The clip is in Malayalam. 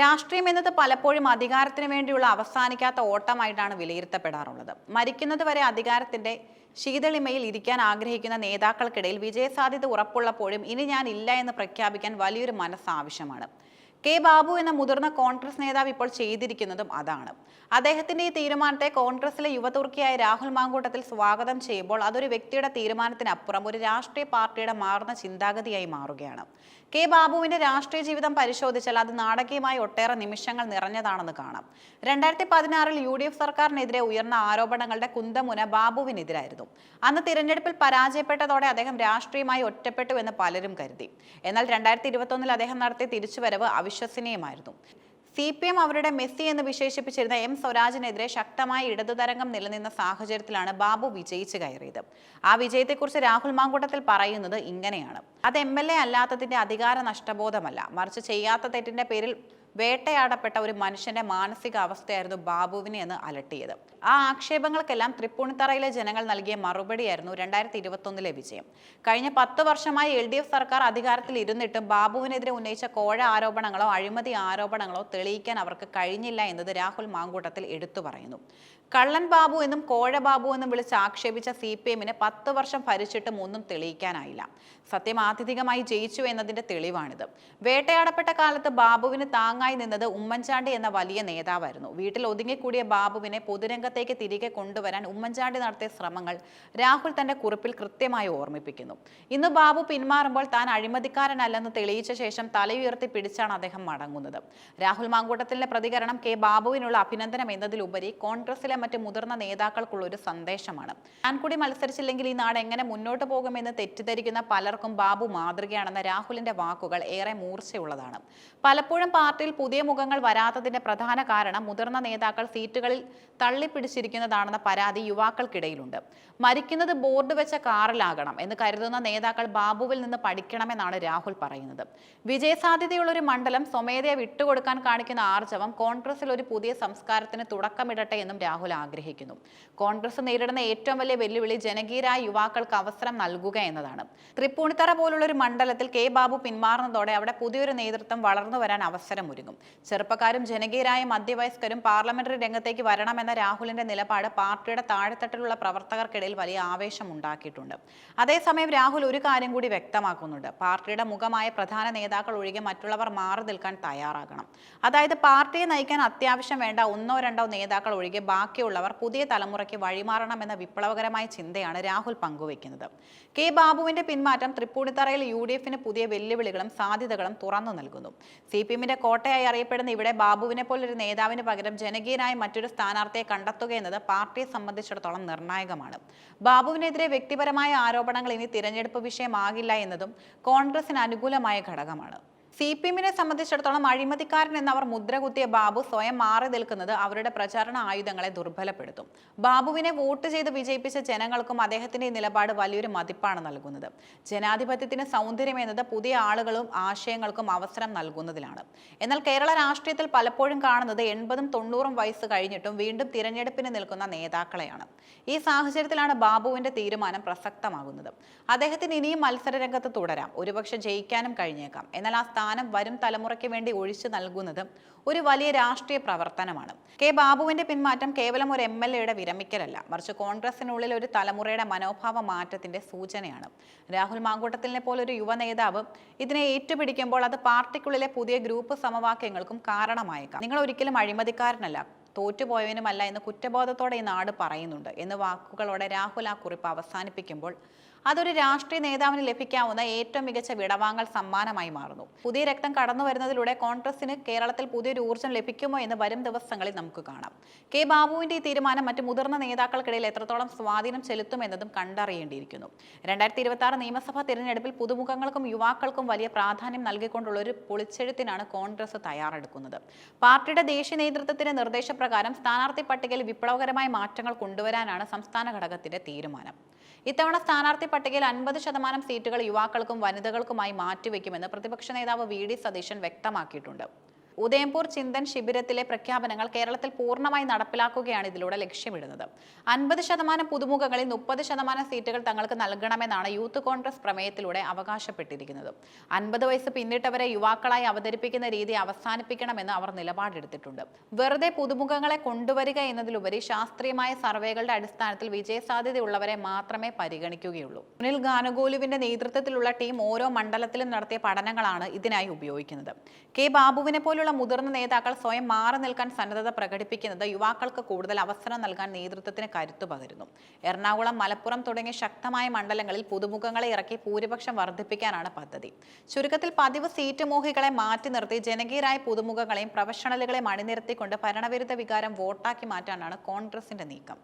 രാഷ്ട്രീയം എന്നത് പലപ്പോഴും അധികാരത്തിന് വേണ്ടിയുള്ള അവസാനിക്കാത്ത ഓട്ടമായിട്ടാണ് വിലയിരുത്തപ്പെടാറുള്ളത്. മരിക്കുന്നത് വരെ അധികാരത്തിന്റെ ശീതളിമയിൽ ഇരിക്കാൻ ആഗ്രഹിക്കുന്ന നേതാക്കൾക്കിടയിൽ വിജയസാധ്യത ഉറപ്പുള്ളപ്പോഴും ഇനി ഞാൻ ഇല്ല എന്ന് പ്രഖ്യാപിക്കാൻ വലിയൊരു മനസ്സ് ആവശ്യമാണ്. കെ ബാബു എന്ന മുതിർന്ന കോൺഗ്രസ് നേതാവ് ഇപ്പോൾ ചെയ്തിരിക്കുന്നതും അതാണ്. അദ്ദേഹത്തിന്റെ ഈ തീരുമാനത്തെ കോൺഗ്രസിലെ യുവതുർക്കിയായ രാഹുൽ മാങ്കൂട്ടത്തിൽ സ്വാഗതം ചെയ്യുമ്പോൾ അതൊരു വ്യക്തിയുടെ തീരുമാനത്തിനപ്പുറം ഒരു രാഷ്ട്രീയ പാർട്ടിയുടെ മാറുന്ന ചിന്താഗതിയായി മാറുകയാണ്. കെ ബാബുവിന്റെ രാഷ്ട്രീയ ജീവിതം പരിശോധിച്ചാൽ അത് നാടകീയമായി ഒട്ടേറെ നിമിഷങ്ങൾ നിറഞ്ഞതാണെന്ന് കാണാം. രണ്ടായിരത്തി പതിനാറിൽ യു ഡി എഫ് സർക്കാരിനെതിരെ ഉയർന്ന ആരോപണങ്ങളുടെ കുന്തമുന ബാബുവിനെതിരായിരുന്നു. അന്ന് തിരഞ്ഞെടുപ്പിൽ പരാജയപ്പെട്ടതോടെ അദ്ദേഹം രാഷ്ട്രീയമായി ഒറ്റപ്പെട്ടു എന്ന് പലരും കരുതി. എന്നാൽ രണ്ടായിരത്തി ഇരുപത്തൊന്നിൽ അദ്ദേഹം നടത്തിയ തിരിച്ചുവരവ് അവിശ്വസനീയമായിരുന്നു. സി പി എം അവരുടെ മെസ്സി എന്ന് വിശേഷിപ്പിച്ചിരുന്ന എം സ്വരാജിനെതിരെ ശക്തമായ ഇടതുതരംഗം നിലനിന്ന സാഹചര്യത്തിലാണ് ബാബു വിജയിച്ചു കയറിയത്. ആ വിജയത്തെക്കുറിച്ച് രാഹുൽ മാങ്കൂട്ടത്തിൽ പറയുന്നത് ഇങ്ങനെയാണ്. അത് എം എൽ എ അല്ലാത്തതിന്റെ അധികാര നഷ്ടബോധമല്ല മറിച്ച് ചെയ്യാത്ത തെറ്റിന്റെ പേരിൽ വേട്ടയാടപ്പെട്ട ഒരു മനുഷ്യന്റെ മാനസികാവസ്ഥയായിരുന്നു ബാബുവിനെ എന്ന് അലട്ടിയത്. ആ ആക്ഷേപങ്ങൾക്കെല്ലാം തൃപ്പൂണിത്തറയിലെ ജനങ്ങൾ നൽകിയ മറുപടിയായിരുന്നു രണ്ടായിരത്തി ഇരുപത്തൊന്നിലെ വിജയം. കഴിഞ്ഞ പത്ത് വർഷമായി എൽ ഡി എഫ് സർക്കാർ അധികാരത്തിൽ ഇരുന്നിട്ടും ബാബുവിനെതിരെ ഉന്നയിച്ച കോഴ ആരോപണങ്ങളോ അഴിമതി ആരോപണങ്ങളോ തെളിയിക്കാൻ അവർക്ക് കഴിഞ്ഞില്ല എന്നത് രാഹുൽ മാങ്കൂട്ടത്തിൽ എടുത്തു പറയുന്നു. കള്ളൻ ബാബു എന്നും കോഴ ബാബു എന്നും വിളിച്ച് ആക്ഷേപിച്ച സി പി എമ്മിന് പത്ത് വർഷം ഭരിച്ചിട്ടും ഒന്നും തെളിയിക്കാനായില്ല. സത്യം ആധികമായി ജയിച്ചു എന്നതിന്റെ തെളിവാണിത്. വേട്ടയാടപ്പെട്ട കാലത്ത് ബാബുവിന് താങ്ങായി നിന്നത് ഉമ്മൻചാണ്ടി എന്ന വലിയ നേതാവായിരുന്നു. വീട്ടിൽ ഒതുങ്ങിക്കൂടിയ ബാബുവിനെ പൊതുരംഗത്തേക്ക് തിരികെ കൊണ്ടുവരാൻ ഉമ്മൻചാണ്ടി നടത്തിയ ശ്രമങ്ങൾ രാഹുൽ തന്റെ കുറിപ്പിൽ കൃത്യമായി ഓർമ്മിപ്പിക്കുന്നു. ഇന്ന് ബാബു പിന്മാറുമ്പോൾ താൻ അഴിമതിക്കാരനല്ലെന്ന് തെളിയിച്ച ശേഷം തലയുയർത്തി പിടിച്ചാണ് അദ്ദേഹം മടങ്ങുന്നത്. രാഹുൽ മാങ്കൂട്ടത്തിലെ പ്രതികരണം കെ ബാബുവിനുള്ള അഭിനന്ദനം എന്നതിലുപരി കോൺഗ്രസിലെ മറ്റ് മുതിർന്ന നേതാക്കൾക്കുള്ള ഒരു സന്ദേശമാണ്. താൻ കൂടി മത്സരിച്ചില്ലെങ്കിൽ ഈ നാട് എങ്ങനെ മുന്നോട്ട് പോകുമെന്ന് തെറ്റിദ്ധരിക്കുന്ന പലർക്കും ബാബു മാതൃകയാണെന്ന രാഹുലിന്റെ വാക്കുകൾ ഏറെ മൂർച്ചയുള്ളതാണ്. പലപ്പോഴും പാർട്ടിയിൽ പുതിയ മുഖങ്ങൾ വരാത്തതിന്റെ പ്രധാന കാരണം മുതിർന്ന നേതാക്കൾ സീറ്റുകളിൽ തള്ളിപ്പിടിച്ചിരിക്കുന്നതാണെന്ന പരാതി യുവാക്കൾക്കിടയിലുണ്ട്. മരിക്കുന്നത് ബോർഡ് വെച്ച കാറിലാകണം എന്ന് കരുതുന്ന നേതാക്കൾ ബാബുവിൽ നിന്ന് പഠിക്കണമെന്നാണ് രാഹുൽ പറയുന്നത്. വിജയസാധ്യതയുള്ള ഒരു മണ്ഡലം സ്വമേധയെ വിട്ടുകൊടുക്കാൻ കാണിക്കുന്ന ആർജവം കോൺഗ്രസിൽ ഒരു പുതിയ സംസ്കാരത്തിന് തുടക്കമിടട്ടെ എന്നും രാഹുൽ ആഗ്രഹിക്കുന്നു. കോൺഗ്രസ് നേരിടുന്ന ഏറ്റവും വലിയ വെല്ലുവിളി ജനകീയരായ യുവാക്കൾക്ക് അവസരം നൽകുക എന്നതാണ്. തൃപ്പൂണിത്തറ പോലുള്ള ഒരു മണ്ഡലത്തിൽ കെ ബാബു പിന്മാറുന്നതോടെ അവിടെ പുതിയൊരു നേതൃത്വം വളർന്നു വരാൻ അവസരമൊരുങ്ങും ചെറുപ്പക്കാരും ജനകീയരായ മധ്യവയസ്കരും പാർലമെന്ററി രംഗത്തേക്ക് വരണമെന്ന രാഹുലിന്റെ നിലപാട് പാർട്ടിയുടെ താഴെത്തട്ടിലുള്ള പ്രവർത്തകർക്കിടയിൽ വലിയ ആവേശം ഉണ്ടാക്കിയിട്ടുണ്ട് അതേസമയം രാഹുൽ ഒരു കാര്യം കൂടി വ്യക്തമാക്കുന്നുണ്ട്. പാർട്ടിയുടെ മുഖമായ പ്രധാന നേതാക്കൾ ഒഴികെ മറ്റുള്ളവർ മാറി നിൽക്കാൻ തയ്യാറാകണം. അതായത് പാർട്ടിയെ നയിക്കാൻ അത്യാവശ്യം വേണ്ട ഒന്നോ രണ്ടോ നേതാക്കൾ ഒഴികെ ബാക്കിയുള്ളവർ പുതിയ തലമുറയ്ക്ക് വഴിമാറണമെന്ന വിപ്ലവകരമായ ചിന്തയാണ് രാഹുൽ പങ്കുവയ്ക്കുന്നത്. കെ ബാബുവിന്റെ പിന്മാറ്റം തൃപ്പൂണിത്തറയിൽ യു ഡി എഫിന് പുതിയ വെല്ലുവിളികളും സാധ്യതകളും തുറന്നു നൽകുന്നു. സി പി എമ്മിന്റെ കോട്ടയായി അറിയപ്പെടുന്ന ഇവിടെ ബാബുവിനെ പോലൊരു നേതാവിന് പകരം ജനകീയനായ മറ്റൊരു സ്ഥാനാർത്ഥിയെ കണ്ടെത്തുക എന്നത് പാർട്ടിയെ സംബന്ധിച്ചിടത്തോളം നിർണായകമാണ്. ബാബുവിനെതിരെ വ്യക്തിപരമായ ആരോപണങ്ങൾ ഇനി തിരഞ്ഞെടുപ്പ് വിഷയമാകില്ല എന്നതും കോൺഗ്രസിന് അനുകൂലമായ ഘടകമാണ്. സി പി എമ്മിനെ സംബന്ധിച്ചിടത്തോളം അഴിമതിക്കാരൻ എന്നവർ മുദ്രകുത്തിയ ബാബു സ്വയം മാറി നിൽക്കുന്നത് അവരുടെ പ്രചാരണ ആയുധങ്ങളെ ദുർബലപ്പെടുത്തും. ബാബുവിനെ വോട്ട് ചെയ്ത് വിജയിപ്പിച്ച ജനങ്ങൾക്കും അദ്ദേഹത്തിന്റെ നിലപാട് വലിയൊരു മതിപ്പാണ് നൽകുന്നത്. ജനാധിപത്യത്തിന് സൗന്ദര്യം എന്നത് പുതിയ ആളുകളും ആശയങ്ങൾക്കും അവസരം നൽകുന്നതിലാണ്. എന്നാൽ കേരള രാഷ്ട്രീയത്തിൽ പലപ്പോഴും കാണുന്നത് എൺപതും തൊണ്ണൂറും വയസ്സ് കഴിഞ്ഞിട്ടും വീണ്ടും തിരഞ്ഞെടുപ്പിന് നിൽക്കുന്ന നേതാക്കളെയാണ്. ഈ സാഹചര്യത്തിലാണ് ബാബുവിന്റെ തീരുമാനം പ്രസക്തമാകുന്നത്. അദ്ദേഹത്തിന് ഇനിയും മത്സരരംഗത്ത് തുടരാം. ഒരുപക്ഷെ ജയിക്കാനും കഴിഞ്ഞേക്കാം. എന്നാൽ ആ സ്ഥാനം വരും തലമുറയ്ക്ക് വേണ്ടി ഒഴിച്ചു നൽകുന്നത് ഒരു വലിയ രാഷ്ട്രീയ പ്രവർത്തനമാണ്. കെ ബാബുവിന്റെ പിന്മാറ്റം കേവലം ഒരു എം എൽ എയുടെ വിരമിക്കലല്ല. മറിച്ച് കോൺഗ്രസിനുള്ളിൽ ഒരു തലമുറയുടെ മനോഭാവ മാറ്റത്തിന്റെ സൂചനയാണ്. രാഹുൽ മാങ്കൂട്ടത്തിനെ പോലൊരു യുവ നേതാവ് ഇതിനെ ഏറ്റുപിടിക്കുമ്പോൾ അത് പാർട്ടിക്കുള്ളിലെ പുതിയ ഗ്രൂപ്പ് സമവാക്യങ്ങൾക്കും കാരണമായേക്കാം. നിങ്ങൾ ഒരിക്കലും അഴിമതിക്കാരനല്ല തോറ്റുപോയവനുമല്ല എന്ന് കുറ്റബോധത്തോടെ ഈ നാട് പറയുന്നുണ്ട്. എന്ന് വാക്കുകളോടെ രാഹുൽ ആ കുറിപ്പ് അവസാനിപ്പിക്കുമ്പോൾ അതൊരു രാഷ്ട്രീയ നേതാവിന് ലഭിക്കാവുന്ന ഏറ്റവും മികച്ച വിടവാങ്ങൽ സമ്മാനമായി മാറുന്നു. പുതിയ രക്തം കടന്നു വരുന്നതിലൂടെ കോൺഗ്രസിന് കേരളത്തിൽ പുതിയൊരു ഊർജം ലഭിക്കുമോ എന്ന് വരും ദിവസങ്ങളിൽ നമുക്ക് കാണാം. കെ ബാബുവിന്റെ ഈ തീരുമാനം മറ്റ് മുതിർന്ന നേതാക്കൾക്കിടയിൽ എത്രത്തോളം സ്വാധീനം ചെലുത്തും എന്നതും കണ്ടറിയേണ്ടിയിരിക്കുന്നു. രണ്ടായിരത്തി ഇരുപത്തി ആറ് നിയമസഭാ തിരഞ്ഞെടുപ്പിൽ പുതുമുഖങ്ങൾക്കും യുവാക്കൾക്കും വലിയ പ്രാധാന്യം നൽകിക്കൊണ്ടുള്ള ഒരു പൊളിച്ചെഴുത്തിനാണ് കോൺഗ്രസ് തയ്യാറെടുക്കുന്നത്. പാർട്ടിയുടെ ദേശീയ നേതൃത്വത്തിന്റെ നിർദ്ദേശപ്രകാരം സ്ഥാനാർത്ഥി പട്ടികയിൽ വിപ്ലവകരമായ മാറ്റങ്ങൾ കൊണ്ടുവരാനാണ് സംസ്ഥാന ഘടകത്തിന്റെ തീരുമാനം. ഇത്തവണ സ്ഥാനാർത്ഥി പട്ടികയിൽ അൻപത് ശതമാനം സീറ്റുകൾ യുവാക്കൾക്കും വനിതകൾക്കുമായി മാറ്റിവെക്കുമെന്ന് പ്രതിപക്ഷ നേതാവ് വി ഡി സതീശൻ വ്യക്തമാക്കിയിട്ടുണ്ട്. ഉദയംപൂർ ചിന്തൻ ശിബിരത്തിലെ പ്രഖ്യാപനങ്ങൾ കേരളത്തിൽ പൂർണമായി നടപ്പിലാക്കുകയാണ് ഇതിലൂടെ ലക്ഷ്യമിടുന്നത്. അൻപത് ശതമാനം പുതുമുഖങ്ങളിൽ മുപ്പത് ശതമാനം സീറ്റുകൾ തങ്ങൾക്ക് നൽകണമെന്നാണ് യൂത്ത് കോൺഗ്രസ് പ്രമേയത്തിലൂടെ അവകാശപ്പെട്ടിരിക്കുന്നത്. അൻപത് വയസ്സ് പിന്നിട്ടവരെ യുവാക്കളായി അവതരിപ്പിക്കുന്ന രീതി അവസാനിപ്പിക്കണമെന്ന് അവർ നിലപാടെടുത്തിട്ടുണ്ട്. വെറുതെ പുതുമുഖങ്ങളെ കൊണ്ടുവരിക എന്നതിലുപരി ശാസ്ത്രീയമായ സർവേകളുടെ അടിസ്ഥാനത്തിൽ വിജയസാധ്യതയുള്ളവരെ മാത്രമേ പരിഗണിക്കുകയുള്ളൂ. സുനിൽ ഗാനഗോലുവിന്റെ നേതൃത്വത്തിലുള്ള ടീം ഓരോ മണ്ഡലത്തിലും നടത്തിയ പഠനങ്ങളാണ് ഇതിനായി ഉപയോഗിക്കുന്നത്. കെ ബാബുവിനെ പോലുള്ള മുതിർന്ന നേതാക്കൾ സ്വയം മാറി നിൽക്കാൻ സന്നദ്ധത പ്രകടിപ്പിക്കുന്നത് യുവാക്കൾക്ക് കൂടുതൽ അവസരം നൽകാൻ നേതൃത്വത്തിന് കരുത്തു പകരുന്നു. എറണാകുളം മലപ്പുറം തുടങ്ങിയ ശക്തമായ മണ്ഡലങ്ങളിൽ പുതുമുഖങ്ങളെ ഇറക്കി ഭൂരിപക്ഷം വർദ്ധിപ്പിക്കാനാണ് പദ്ധതി. ചുരുക്കത്തിൽ പതിവ് സീറ്റ് മോഹികളെ മാറ്റി നിർത്തി ജനകീയരായ പുതുമുഖങ്ങളെയും പ്രൊഫഷണലുകളെയും അണിനിരത്തിക്കൊണ്ട് ഭരണവിരുദ്ധ വികാരം വോട്ടാക്കി മാറ്റാനാണ് കോൺഗ്രസിന്റെ നീക്കം.